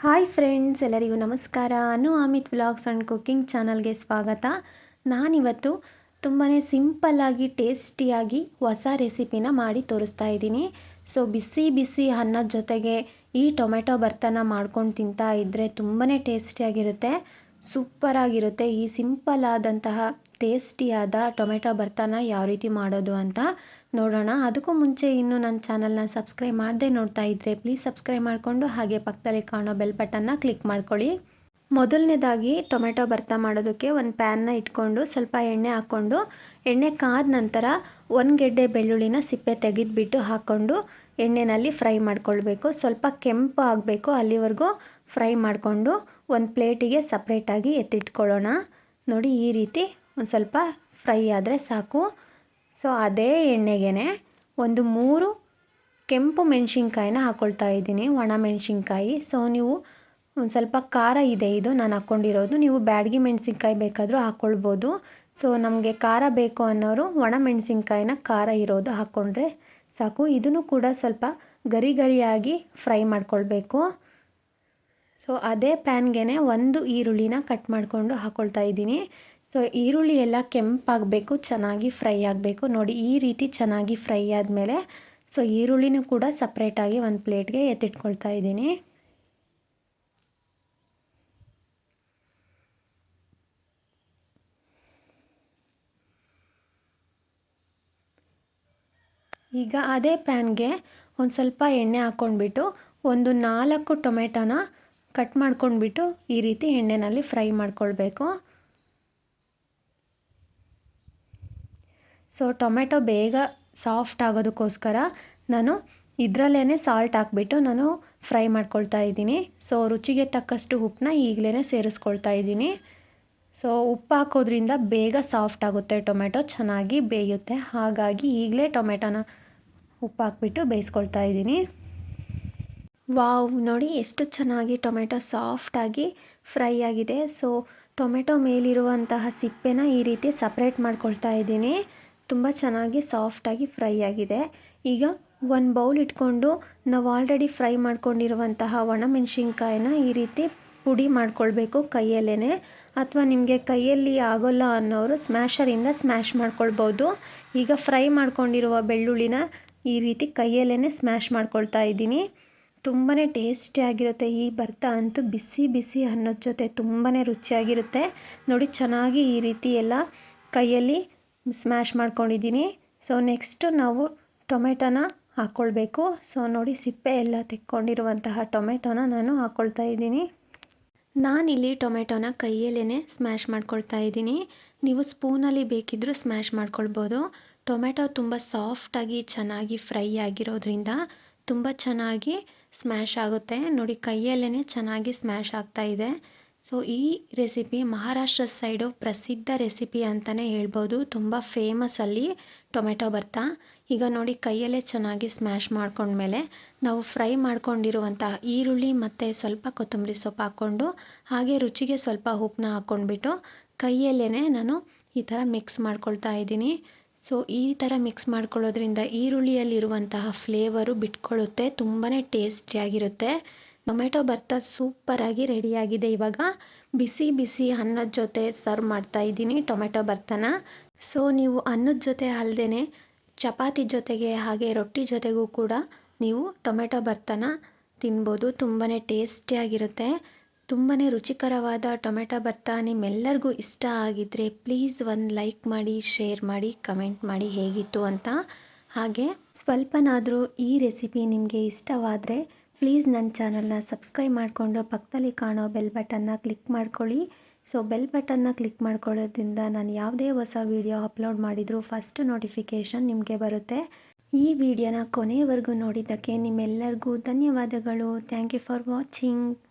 Hi friends, ಎಲ್ಲರಿಗೂ ನಮಸ್ಕಾರ. Anu Amit vlogs and cooking ಚಾನಲ್ಗೆ ಸ್ವಾಗತ. ನಾನಿವತ್ತು ತುಂಬಾ ಸಿಂಪಲ್ಲಾಗಿ ಟೇಸ್ಟಿಯಾಗಿ ಹೊಸ ರೆಸಿಪಿನ ಮಾಡಿ ತೋರಿಸ್ತಾ ಇದ್ದೀನಿ. ಸೊ, ಬಿಸಿ ಬಿಸಿ ಅನ್ನದ ಜೊತೆಗೆ ಈ ಟೊಮೆಟೊ ಭರ್ತನ ಮಾಡ್ಕೊಂಡು ತಿಂತಾ ಇದ್ದರೆ ತುಂಬಾ ಟೇಸ್ಟಿಯಾಗಿರುತ್ತೆ ಸೂಪರಾಗಿರುತ್ತೆ ಈ ಸಿಂಪಲ್ ಆದಂತಹ ಟೇಸ್ಟಿಯಾದ ಟೊಮೆಟೊ ಭರ್ತನ ಯಾವ ರೀತಿ ಮಾಡೋದು ಅಂತ ನೋಡೋಣ. ಅದಕ್ಕೂ ಮುಂಚೆ ಇನ್ನೂ ನನ್ನ ಚಾನಲ್ನ ಸಬ್ಸ್ಕ್ರೈಬ್ ಮಾಡದೆ ನೋಡ್ತಾ ಇದ್ದರೆ ಪ್ಲೀಸ್ ಸಬ್ಸ್ಕ್ರೈಬ್ ಮಾಡಿಕೊಂಡು ಹಾಗೆ ಪಕ್ಕದಲ್ಲಿ ಕಾಣೋ ಬೆಲ್ ಬಟನ್ನ ಕ್ಲಿಕ್ ಮಾಡ್ಕೊಳ್ಳಿ. ಮೊದಲನೇದಾಗಿ ಟೊಮೆಟೊ ಭರ್ತ ಮಾಡೋದಕ್ಕೆ ಒಂದು ಪ್ಯಾನ್ನ ಇಟ್ಕೊಂಡು ಸ್ವಲ್ಪ ಎಣ್ಣೆ ಹಾಕ್ಕೊಂಡು, ಎಣ್ಣೆ ಕಾದ ನಂತರ ಒಂದು ಗೆಡ್ಡೆ ಬೆಳ್ಳುಳ್ಳಿನ ಸಿಪ್ಪೆ ತೆಗೆದುಬಿಟ್ಟು ಹಾಕ್ಕೊಂಡು ಎಣ್ಣೆಯಲ್ಲಿ ಫ್ರೈ ಮಾಡ್ಕೊಳ್ಬೇಕು. ಸ್ವಲ್ಪ ಕೆಂಪು ಆಗಬೇಕು ಅಲ್ಲಿವರೆಗೂ ಫ್ರೈ ಮಾಡಿಕೊಂಡು ಒಂದು ಪ್ಲೇಟಿಗೆ ಸಪ್ರೇಟಾಗಿ ಎತ್ತಿಟ್ಕೊಳ್ಳೋಣ. ನೋಡಿ ಈ ರೀತಿ ಒಂದು ಸ್ವಲ್ಪ ಫ್ರೈ ಆದರೆ ಸಾಕು. ಸೊ ಅದೇ ಎಣ್ಣೆಗೆ ಒಂದು ಮೂರು ಕೆಂಪು ಮೆಣಸಿನ್ಕಾಯಿನ ಹಾಕ್ಕೊಳ್ತಾ ಇದ್ದೀನಿ, ಒಣ ಮೆಣಸಿನ್ಕಾಯಿ. ಸೊ ನೀವು ಒಂದು ಸ್ವಲ್ಪ ಖಾರ ಇದೆ ಇದು, ನಾನು ಹಾಕ್ಕೊಂಡಿರೋದು ನೀವು ಬ್ಯಾಡಗಿ ಮೆಣಸಿನ್ಕಾಯಿ ಬೇಕಾದರೂ ಹಾಕ್ಕೊಳ್ಬೋದು ಸೊ ನಮಗೆ ಖಾರ ಬೇಕು ಅನ್ನೋರು ಒಣ ಮೆಣಸಿನ್ಕಾಯಿನ ಖಾರ ಇರೋದು ಹಾಕ್ಕೊಂಡ್ರೆ ಸಾಕು. ಇದನ್ನು ಕೂಡ ಸ್ವಲ್ಪ ಗರಿ ಗರಿಯಾಗಿ ಫ್ರೈ ಮಾಡ್ಕೊಳ್ಬೇಕು. ಸೊ ಅದೇ ಪ್ಯಾನ್ಗೆ ಒಂದು ಈರುಳ್ಳಿನ ಕಟ್ ಮಾಡಿಕೊಂಡು ಹಾಕ್ಕೊಳ್ತಾ ಇದ್ದೀನಿ. ಸೊ ಈರುಳ್ಳಿ ಎಲ್ಲ ಕೆಂಪಾಗಬೇಕು, ಚೆನ್ನಾಗಿ ಫ್ರೈ ಆಗಬೇಕು. ನೋಡಿ, ಈ ರೀತಿ ಚೆನ್ನಾಗಿ ಫ್ರೈ ಆದಮೇಲೆ, ಸೊ ಈರುಳ್ಳಿನೂ ಕೂಡ ಸಪ್ರೇಟಾಗಿ ಒಂದು ಪ್ಲೇಟ್ಗೆ ಎತ್ತಿಟ್ಕೊಳ್ತಾ ಇದ್ದೀನಿ. ಈಗ ಅದೇ ಪ್ಯಾನ್ಗೆ ಒಂದು ಸ್ವಲ್ಪ ಎಣ್ಣೆ ಹಾಕ್ಕೊಂಡ್ಬಿಟ್ಟು, ಒಂದು ನಾಲ್ಕು ಟೊಮೆಟೊನ ಕಟ್ ಮಾಡ್ಕೊಂಡ್ಬಿಟ್ಟು ಈ ರೀತಿ ಎಣ್ಣೆನಲ್ಲಿ ಫ್ರೈ ಮಾಡ್ಕೊಳ್ಬೇಕು. ಸೊ ಟೊಮೆಟೊ ಬೇಗ ಸಾಫ್ಟ್ ಆಗೋದಕ್ಕೋಸ್ಕರ ನಾನು ಇದರಲ್ಲೇ ಸಾಲ್ಟ್ ಹಾಕ್ಬಿಟ್ಟು ನಾನು ಫ್ರೈ ಮಾಡ್ಕೊಳ್ತಾ ಇದ್ದೀನಿ. ಸೊ ರುಚಿಗೆ ತಕ್ಕಷ್ಟು ಉಪ್ಪನ್ನ ಈಗಲೇ ಸೇರಿಸ್ಕೊಳ್ತಾ ಇದ್ದೀನಿ. ಸೊ ಉಪ್ಪು ಹಾಕೋದ್ರಿಂದ ಬೇಗ ಸಾಫ್ಟ್ ಆಗುತ್ತೆ ಟೊಮೆಟೊ, ಚೆನ್ನಾಗಿ ಬೇಯುತ್ತೆ. ಹಾಗಾಗಿ ಈಗಲೇ ಟೊಮೆಟೊನ ಉಪ್ಪು ಹಾಕ್ಬಿಟ್ಟು ಬೇಯಿಸ್ಕೊಳ್ತಾ ಇದ್ದೀನಿ. ವಾವ್, ನೋಡಿ ಎಷ್ಟು ಚೆನ್ನಾಗಿ ಟೊಮೆಟೊ ಸಾಫ್ಟಾಗಿ ಫ್ರೈ ಆಗಿದೆ. ಸೊ ಟೊಮೆಟೊ ಮೇಲಿರುವಂತಹ ಸಿಪ್ಪೆನ ಈ ರೀತಿ ಸಪ್ರೇಟ್ ಮಾಡ್ಕೊಳ್ತಾ ಇದ್ದೀನಿ. ತುಂಬ ಚೆನ್ನಾಗಿ ಸಾಫ್ಟಾಗಿ ಫ್ರೈ ಆಗಿದೆ. ಈಗ ಒಂದು ಬೌಲ್ ಇಟ್ಕೊಂಡು ನಾವು ಆಲ್ರೆಡಿ ಫ್ರೈ ಮಾಡ್ಕೊಂಡಿರುವಂತಹ ಒಣಮೆಣ್ಸಿನ್ಕಾಯಿನ ಈ ರೀತಿ ಪುಡಿ ಮಾಡ್ಕೊಳ್ಬೇಕು ಕೈಯಲ್ಲೇ ಅಥವಾ ನಿಮಗೆ ಕೈಯಲ್ಲಿ ಆಗೋಲ್ಲ ಅನ್ನೋರು ಸ್ಮ್ಯಾಶರಿಂದ ಸ್ಮ್ಯಾಶ್ ಮಾಡ್ಕೊಳ್ಬೋದು. ಈಗ ಫ್ರೈ ಮಾಡ್ಕೊಂಡಿರುವ ಬೆಳ್ಳುಳ್ಳಿನ ಈ ರೀತಿ ಕೈಯಲ್ಲೇ ಸ್ಮ್ಯಾಶ್ ಮಾಡ್ಕೊಳ್ತಾ ಇದ್ದೀನಿ. ತುಂಬಾ ಟೇಸ್ಟಿಯಾಗಿರುತ್ತೆ ಈ ಭರ್ತ ಅಂತೂ ಬಿಸಿ ಬಿಸಿ ಅನ್ನೋದ ಜೊತೆ ತುಂಬಾ ರುಚಿಯಾಗಿರುತ್ತೆ. ನೋಡಿ, ಚೆನ್ನಾಗಿ ಈ ರೀತಿ ಎಲ್ಲ ಕೈಯಲ್ಲಿ ಸ್ಮ್ಯಾಶ್ ಮಾಡ್ಕೊಂಡಿದ್ದೀನಿ. ಸೊ ನೆಕ್ಸ್ಟು ನಾವು ಟೊಮೆಟೊನ ಹಾಕ್ಕೊಳ್ಬೇಕು ಸೊ ನೋಡಿ ಸಿಪ್ಪೆ ಎಲ್ಲ ತೆಕ್ಕೊಂಡಿರುವಂತಹ ಟೊಮೆಟೊನ ನಾನು ಹಾಕ್ಕೊಳ್ತಾ ಇದ್ದೀನಿ. ನಾನಿಲ್ಲಿ ಟೊಮೆಟೊನ ಕೈಯಲ್ಲೇ ಸ್ಮ್ಯಾಶ್ ಮಾಡ್ಕೊಳ್ತಾ ಇದ್ದೀನಿ. ನೀವು ಸ್ಪೂನಲ್ಲಿ ಬೇಕಿದ್ದರೂ ಸ್ಮ್ಯಾಶ್ ಮಾಡ್ಕೊಳ್ಬೋದು. ಟೊಮೆಟೊ ತುಂಬ ಸಾಫ್ಟಾಗಿ ಚೆನ್ನಾಗಿ ಫ್ರೈ ಆಗಿರೋದ್ರಿಂದ ತುಂಬ ಚೆನ್ನಾಗಿ ಸ್ಮ್ಯಾಶ್ ಆಗುತ್ತೆ. ನೋಡಿ ಕೈಯಲ್ಲೇ ಚೆನ್ನಾಗಿ ಸ್ಮ್ಯಾಶ್ ಆಗ್ತಾ ಇದೆ. ಸೊ ಈ ರೆಸಿಪಿ ಮಹಾರಾಷ್ಟ್ರ ಸೈಡು ಪ್ರಸಿದ್ಧ ರೆಸಿಪಿ ಅಂತಲೇ ಹೇಳ್ಬೋದು. ತುಂಬ ಫೇಮಸ್ ಅಲ್ಲಿ ಟೊಮೆಟೊ ಭರ್ತಾ ಈಗ ನೋಡಿ ಕೈಯಲ್ಲೇ ಚೆನ್ನಾಗಿ ಸ್ಮ್ಯಾಶ್ ಮಾಡ್ಕೊಂಡ್ಮೇಲೆ ನಾವು ಫ್ರೈ ಮಾಡ್ಕೊಂಡಿರುವಂಥ ಈರುಳ್ಳಿ ಮತ್ತು ಸ್ವಲ್ಪ ಕೊತ್ತಂಬರಿ ಸೊಪ್ಪು ಹಾಕ್ಕೊಂಡು ಹಾಗೆ ರುಚಿಗೆ ಸ್ವಲ್ಪ ಉಪ್ಪನ್ನ ಹಾಕ್ಕೊಂಡ್ಬಿಟ್ಟು ಕೈಯಲ್ಲೇ ನಾನು ಈ ಥರ ಮಿಕ್ಸ್ ಮಾಡ್ಕೊಳ್ತಾ ಇದ್ದೀನಿ. ಸೊ ಈ ಥರ ಮಿಕ್ಸ್ ಮಾಡ್ಕೊಳ್ಳೋದ್ರಿಂದ ಈರುಳ್ಳಿಯಲ್ಲಿರುವಂತಹ ಫ್ಲೇವರು ಬಿಟ್ಕೊಳ್ಳುತ್ತೆ. ತುಂಬಾ ಟೇಸ್ಟಿಯಾಗಿರುತ್ತೆ ಟೊಮೆಟೊ ಭರ್ತ ಸೂಪರಾಗಿ ರೆಡಿಯಾಗಿದೆ ಇವಾಗ ಬಿಸಿ ಬಿಸಿ ಅನ್ನದ ಜೊತೆ ಸರ್ವ್ ಮಾಡ್ತಾ ಇದ್ದೀನಿ ಟೊಮೆಟೊ ಭರ್ತನ. ಸೊ ನೀವು ಅನ್ನದ ಜೊತೆ ಅಲ್ಲದೇ ಚಪಾತಿ ಜೊತೆಗೆ ಹಾಗೆ ರೊಟ್ಟಿ ಜೊತೆಗೂ ಕೂಡ ನೀವು ಟೊಮೆಟೊ ಭರ್ತನ ತಿನ್ಬೋದು. ತುಂಬಾ ಟೇಸ್ಟಿಯಾಗಿರುತ್ತೆ ತುಂಬಾ ರುಚಿಕರವಾದ ಟೊಮೆಟೊ ಬರ್ತಾ ನಿಮ್ಮೆಲ್ಲರಿಗೂ ಇಷ್ಟ ಆಗಿದ್ದರೆ ಪ್ಲೀಸ್ ಒಂದು ಲೈಕ್ ಮಾಡಿ ಶೇರ್ ಮಾಡಿ ಕಮೆಂಟ್ ಮಾಡಿ ಹೇಗಿತ್ತು ಅಂತ. ಹಾಗೆ ಸ್ವಲ್ಪನಾದರೂ ಈ ರೆಸಿಪಿ ನಿಮಗೆ ಇಷ್ಟವಾದರೆ ಪ್ಲೀಸ್ ನನ್ನ ಚಾನಲ್ನ ಸಬ್ಸ್ಕ್ರೈಬ್ ಮಾಡಿಕೊಂಡು ಪಕ್ಕದಲ್ಲಿ ಕಾಣೋ ಬೆಲ್ ಬಟನ್ನ ಕ್ಲಿಕ್ ಮಾಡ್ಕೊಳ್ಳಿ. ಸೊ, ಬೆಲ್ ಬಟನ್ನ ಕ್ಲಿಕ್ ಮಾಡ್ಕೊಳ್ಳೋದ್ರಿಂದ ನಾನು ಯಾವುದೇ ಹೊಸ ವೀಡಿಯೋ ಅಪ್ಲೋಡ್ ಮಾಡಿದರೂ ಫಸ್ಟ್ ನೋಟಿಫಿಕೇಷನ್ ನಿಮಗೆ ಬರುತ್ತೆ. ಈ ವಿಡಿಯೋನ ಕೊನೆಯವರೆಗೂ ನೋಡಿದ್ದಕ್ಕೆ ನಿಮ್ಮೆಲ್ಲರಿಗೂ ಧನ್ಯವಾದಗಳು. Thank you for watching.